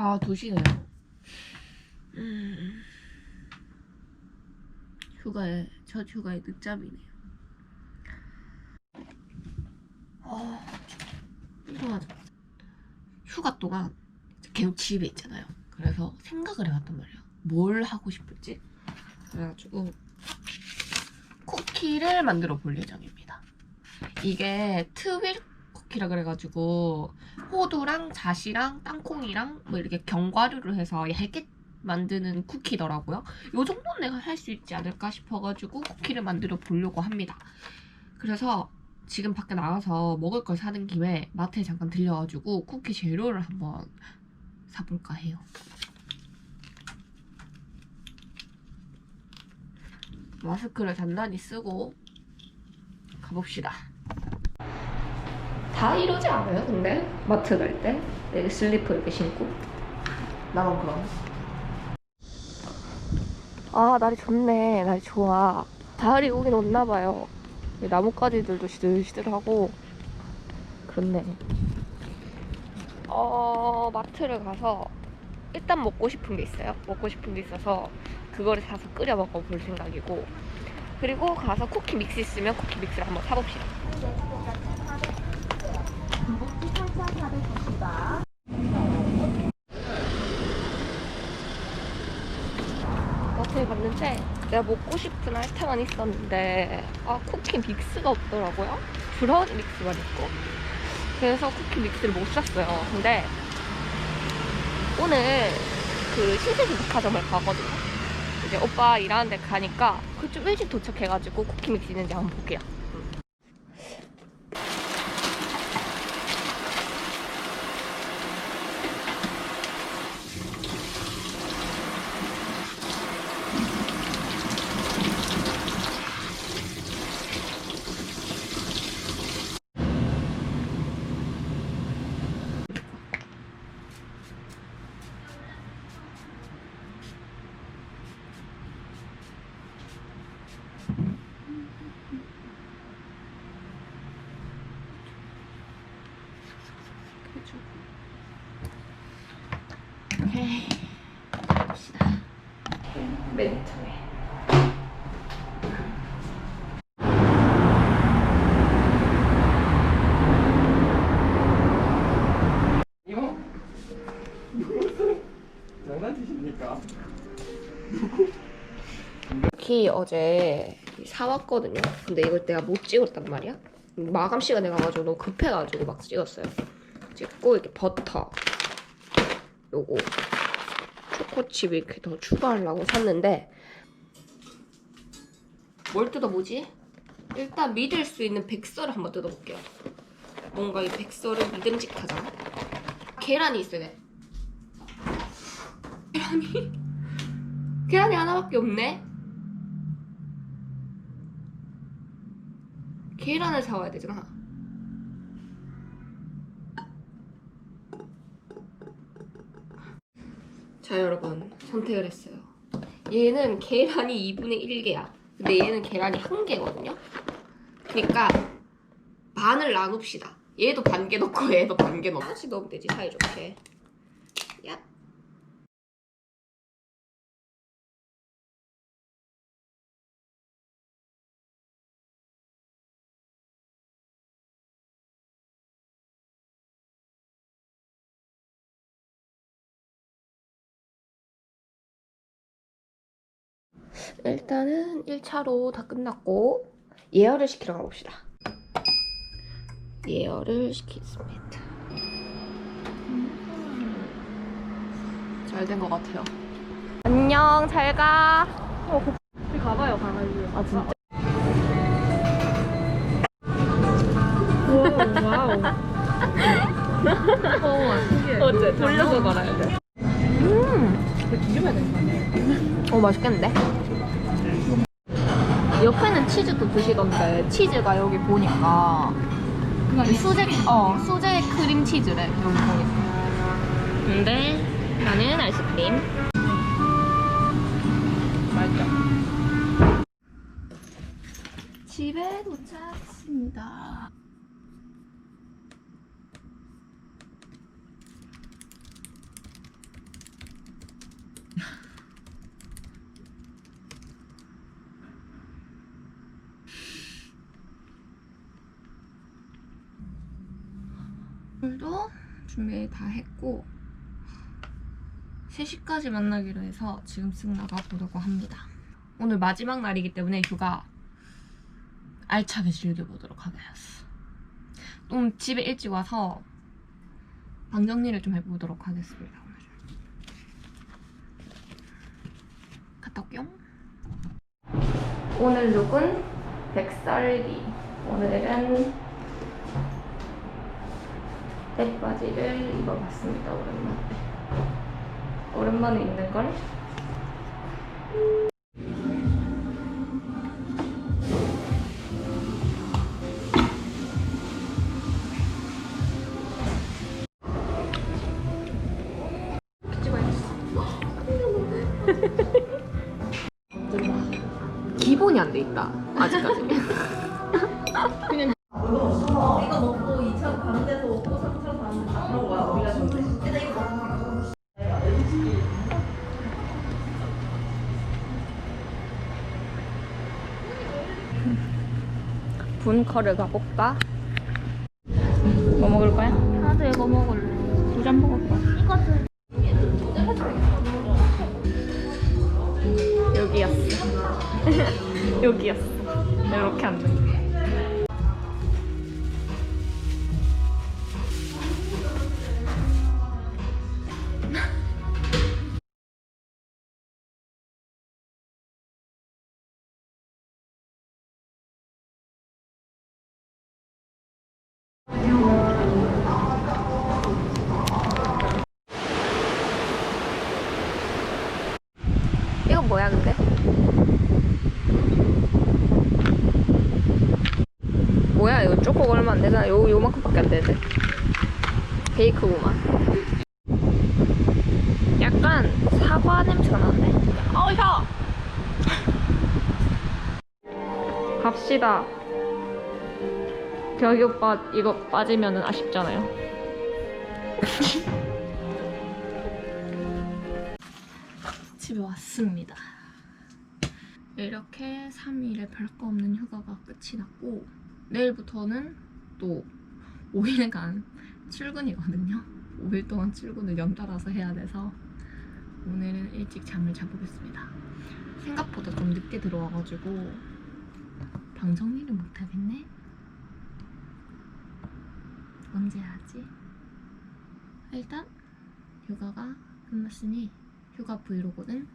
아, 2시네요. 음. 휴가에, 첫 휴가에 늦잠이네요. 아, 피곤하죠. 휴가 동안 계속 집에 있잖아요. 그래서 생각을 해봤단 말이에요. 뭘 하고 싶을지. 그래가지고 쿠키를 만들어 볼 예정입니다. 이게 트윌 쿠키라 그래가지고 호두랑 자시랑 땅콩이랑 뭐 이렇게 견과류를 해서 얇게 만드는 쿠키더라고요. 요 정도는 내가 할 수 있지 않을까 싶어가지고 쿠키를 만들어 보려고 합니다. 그래서 지금 밖에 나가서 먹을 걸 사는 김에 마트에 잠깐 들려가지고 쿠키 재료를 한번 사볼까 해요. 마스크를 단단히 쓰고 가봅시다. 다 이러지 않아요, 근데? 마트 갈 때? 내 슬리퍼 이렇게 신고? 나만 그럼. 아, 날이 좋네. 날이 좋아. 가을이 오긴 왔나봐요. 나뭇가지들도 시들시들하고. 그렇네. 어, 마트를 가서 일단 먹고 싶은 게 있어요. 먹고 싶은 게 있어서 그거를 사서 끓여 먹어볼 생각이고. 그리고 가서 쿠키 믹스 있으면 쿠키 믹스를 한번 사봅시다. 갔는데 내가 먹고 싶은 알타만 있었는데 아 쿠키 믹스가 없더라고요. 브라우니 믹스만 있고 그래서 쿠키 믹스를 못 샀어요. 근데 오늘 그 신세계 백화점을 가거든요. 이제 오빠 일하는 데 가니까 그 좀 일찍 도착해가지고 쿠키 믹스 있는지 한번 볼게요. 오케이 갑시다 맨 처음에 이거? 장난치십니까? 키 어제 사왔거든요. 근데 이걸 내가 못 찍었단 말이야? 마감 시간에 가가지고 너무 급해가지고 막 찍었어요. 찍고 이렇게 버터. 요거 초코칩 이렇게 더 추가하려고 샀는데. 뭘 뜯어보지? 일단 믿을 수 있는 백설을 한번 뜯어볼게요. 뭔가 이 백설은 믿음직하잖아. 계란이 있어야 돼. 계란이? 계란이 하나밖에 없네. 계란을 사와야 되잖아 자 여러분. 선택을 했어요. 얘는 계란이 2분의 1개야. 근데 얘는 계란이 1개거든요. 그러니까 반을 나눕시다. 얘도 반 개 넣고 얘도 반 개 넣고 넣으면 되지 사이좋게 일단은 1차로 다 끝났고 예열을 시키러 가봅시다. 예열을 시키겠습니다. 잘된 것 같아요. 안녕, 잘 가. 우리 가봐요, 가가지고. 아 진짜. 와우. 어, 신기해. 어째 돌려서 걸어야 돼. 이거 뒤집어야 되는 거 아니야? 어 맛있겠는데? 옆에는 치즈도 드시던데 치즈가 여기 보니까 이 수제 어 수제 크림 치즈래 여기 보니까. 근데 나는 아이스크림. 맛있죠? 집에 도착했습니다. 준비 다 했고 3시까지 만나기로 해서 지금 쓱 나가보려고 합니다. 오늘 마지막 날이기 때문에 휴가 알차게 즐겨보도록 하겠어. 좀 집에 일찍 와서 방 정리를 좀 해보도록 하겠습니다. 오늘. 갔다 올게요. 오늘 룩은 백설기. 오늘은 백바지를 입어봤습니다. 오랜만에. 오랜만에 입는 걸. 기본이 안 돼 있다. 아직까지. 분커를 가볼까? 뭐 먹을 거야? 나도 이거 먹을래 두 잔 먹을 거야. 이거는 여기였어. 여기였어. 이렇게 앉는 게. 이건 뭐야 근데? 뭐야 이거 쪼꼬 얼마 안 되잖아. 요, 요만큼밖에 안 되는데. 베이크구만. 약간 사과 냄새가 나는데? 어 혀! 갑시다 벽이 오빠 이거 빠지면 아쉽잖아요 집에 왔습니다 이렇게 3일에 별거 없는 휴가가 끝이 났고 내일부터는 또 5일간 출근이거든요. 5일 동안 출근을 연달아서 해야 돼서 오늘은 일찍 잠을 자보겠습니다. 생각보다 좀 늦게 들어와가지고 방 정리를 못하겠네. 언제 하지? 일단 휴가가 끝났으니 휴가 브이로그는